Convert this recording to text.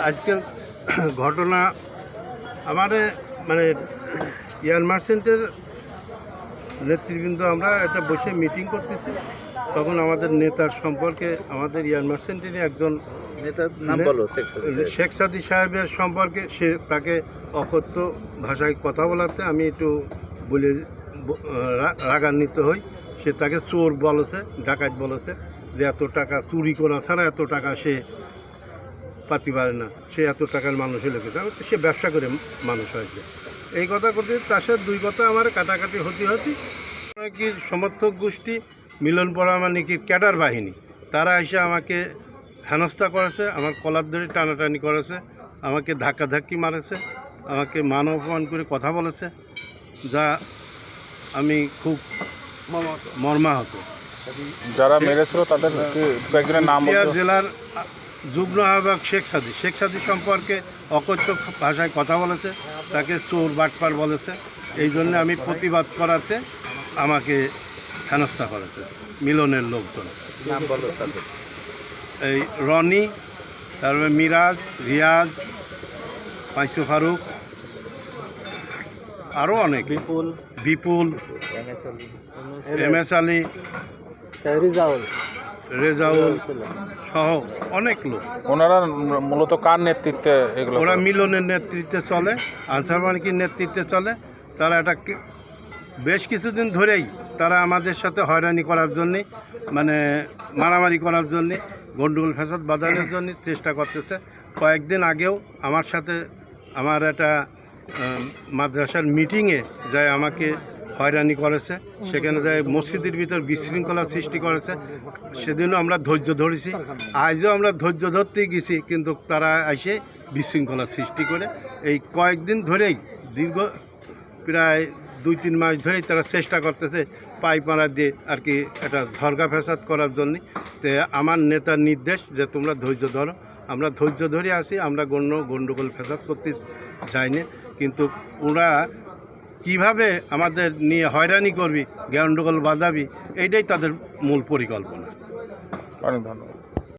আজকের ঘটনা আমাদের মানে ইয়ার মার্সেন্টের নেতৃবৃন্দ আমরা একটা বসে মিটিং করতেছি। তখন আমাদের নেতার সম্পর্কে আমাদের ইয়ার মার্চেন্টেরই একজন নেতার নাম নে- শেখ সাদি সাহেবের সম্পর্কে সে তাকে অকথ্য ভাষায় কথা বলাতে আমি একটু বলে রাগান্বিত হই। সে তাকে চোর বলেছে ডাকাত বলেছে যে এত টাকা চুরি করা ছাড়া এত টাকা সে পাতি পারে না সে এত টাকার মানুষ হলে কিন্তু সে ব্যবসা করে মানুষ হয়েছে এই কথা করতে তার সাথে দুই কথা আমার কাটাকাটি হতে হতে। কি সমর্থক গোষ্ঠী মিলন কি ক্যাডার বাহিনী? তারা এসে আমাকে হেনস্থা করেছে আমার কলার ধরে টানাটানি করেছে আমাকে ধাক্কাধাক্কি মারেছে আমাকে মান অপমান করে কথা বলেছে যা আমি খুব মর্মাহত। যারা মেরেছিল তাদের কয়েকজনের নাম জেলার যুগ্ম আহ্বায়ক শেখ সাদি। শেখ সাদি সম্পর্কে অকথ্য ভাষায় কথা বলেছে তাকে চোর বাটপার বলেছে। এই জন্য আমি প্রতিবাদ করাতে আমাকে হেনস্থা করেছে মিলনের লোকজন। এই রনি তারপরে মিরাজ রিয়াজ পাইসু ফারুক আরও অনেক। বিপুল। Bipul M S Ali. Rezaul Rezaul সহ অনেক লোক। ওনারা মূলত কার নেতৃত্বে এগুলো ওরা মিলনের নেতৃত্বে চলে আনসার মানিকের নেতৃত্বে চলে। তারা এটা বেশ কিছুদিন ধরেই তারা আমাদের সাথে হয়রানি করার জন্যে মানে মারামারি করার জন্যে গন্ডগোল ফ্যাসাদ বাজারের জন্য চেষ্টা করতেছে। কয়েকদিন আগেও আমার সাথে আমার একটা মাদ্রাসার মিটিংয়ে যায় আমাকে হয়রানি করেছে। সেখানে যায় মসজিদের ভিতর বিশৃঙ্খলা সৃষ্টি করেছে, সেদিনও আমরা ধৈর্য ধরেছি। আজও আমরা ধৈর্য ধরতেই গেছি, কিন্তু তারা এসে বিশৃঙ্খলা সৃষ্টি করে। এই কয়েকদিন ধরেই, দীর্ঘ প্রায় দুই তিন মাস ধরেই তারা চেষ্টা করতেছে পাইপাড়া দিয়ে আর কি একটা ঝরগা ফ্যাসাদ করার জন্য। তো আমার নেতার নির্দেশ যে তোমরা ধৈর্য ধরো। আমরা ধৈর্য ধরে আসি আমরা গণ্য গণ্ডগোল ফেসাদ করতে যাইনি। কিন্তু ওরা কীভাবে আমাদের নিয়ে হয়রানি করবি গ্যান্ডগোল বাঁধাবি এইটাই তাদের মূল পরিকল্পনা। অনেক ধন্যবাদ।